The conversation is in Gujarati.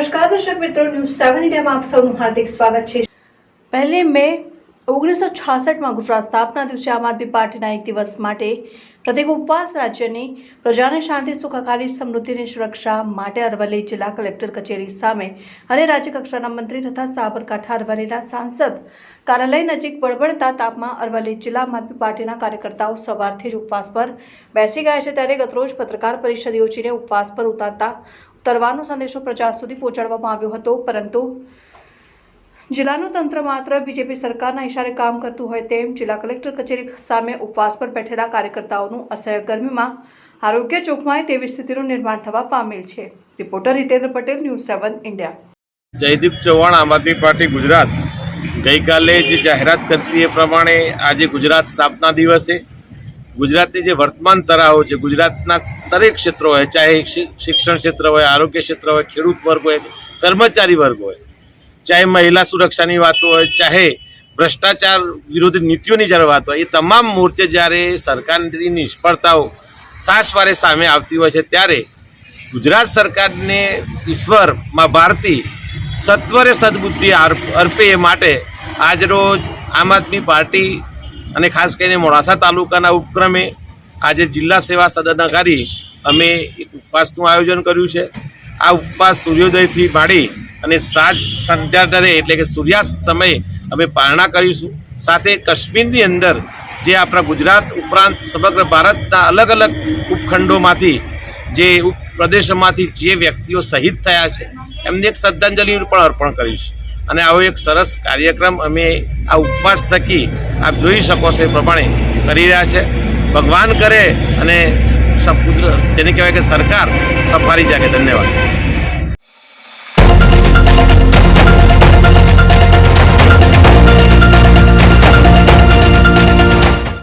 ન્યૂઝ સેવન ઇન્ડિયામાં આપ સૌનું હાર્દિક સ્વાગત છે. પહેલી મે ઓગણીસો છાસઠમાં ગુજરાત સ્થાપના દિવસે આમ આદમી પાર્ટીના એક દિવસ માટે પ્રત્યેક ઉપવાસ રાજ્યની પ્રજાને શાંતિ સુખાકારી સમૃદ્ધિની સુરક્ષા માટે અરવલ્લી જિલ્લા કલેક્ટર કચેરી સામે અને રાજ્યકક્ષાના મંત્રી તથા સાબરકાંઠા અરવલ્લીના સાંસદ કાર્યાલય નજીક બળબડતા તાપમાં અરવલ્લી જિલ્લા આમ આદમી પાર્ટીના કાર્યકર્તાઓ સવારથી જ ઉપવાસ પર બેસી ગયા છે. ત્યારે ગતરોજ પત્રકાર પરિષદ યોજીને ઉપવાસ પર ઉતારતા ઉતરવાનો સંદેશો પ્રજા સુધી પહોંચાડવામાં આવ્યો હતો, પરંતુ જિલ્લાનું તંત્ર માત્ર બીજેપી સરકારના ઇશારે કામ કરતું હોય તેમ જિલ્લા કલેક્ટર કચેરી સામે ઉપવાસ પર બેઠેલા કાર્યકર્તાઓનું અસહ્ય ગરમીમાં આરોગ્ય જોખમાય તેવી સ્થિતિનું નિર્માણ થવા પામેલ છે. Reporter Hitendra Patel, news seven, India. Jaydeep Chauhan, Aam Aadmi party Gujarat. ગઈકાલે જે જાહેરાત કરતી એ પ્રમાણે આજે ગુજરાત સ્થાપના દિવસે ગુજરાતની જે વર્તમાન તરાહો છે, ગુજરાતના દરેક ક્ષેત્રો હોય, ચાહે શિક્ષણ ક્ષેત્ર હોય, આરોગ્ય ક્ષેત્ર હોય, ખેડૂત વર્ગ હોય, કર્મચારી વર્ગ હોય, ચાહે મહિલા સુરક્ષાની વાતો હોય, ચાહે ભ્રષ્ટાચાર વિરોધી નીતિઓની જ્યારે વાત હોય, એ તમામ મોરચે જ્યારે સરકારની નિષ્ફળતાઓ સાસવારે સામે આવતી હોય છે, ત્યારે ગુજરાત સરકારને ઈશ્વરમાં ભારતી સત્વરે સદબુદ્ધિ અર્પે એ માટે આજરોજ આમ આદમી પાર્ટી અને ખાસ કરીને મોડાસા તાલુકાના ઉપક્રમે આજે જિલ્લા સેવા સદનાકારી અમે એક ઉપવાસનું આયોજન કર્યું છે. આ ઉપવાસ સૂર્યોદયથી માંડી અને સાંજ સંધ્યાદરે એટલે કે સૂર્યાસ્ત સમયે અમે પારણા કરીશું. સાથે કાશ્મીરની અંદર જે આપણા ગુજરાત ઉપરાંત સમગ્ર ભારતના અલગ અલગ ઉપખંડોમાંથી જે પ્રદેશોમાંથી જે વ્યક્તિઓ શહીદ થયા છે, એમને એક શ્રદ્ધાંજલિ પણ અર્પણ કરીશું. અને આવો એક સરસ કાર્યક્રમ અમે આ ઉપવાસ થકી આપ જોઈ શકો છો એ પ્રમાણે કરી રહ્યા છે. ભગવાન કરે અને તેને કહેવાય કે સરકાર સફારી જાગે. ધન્યવાદ.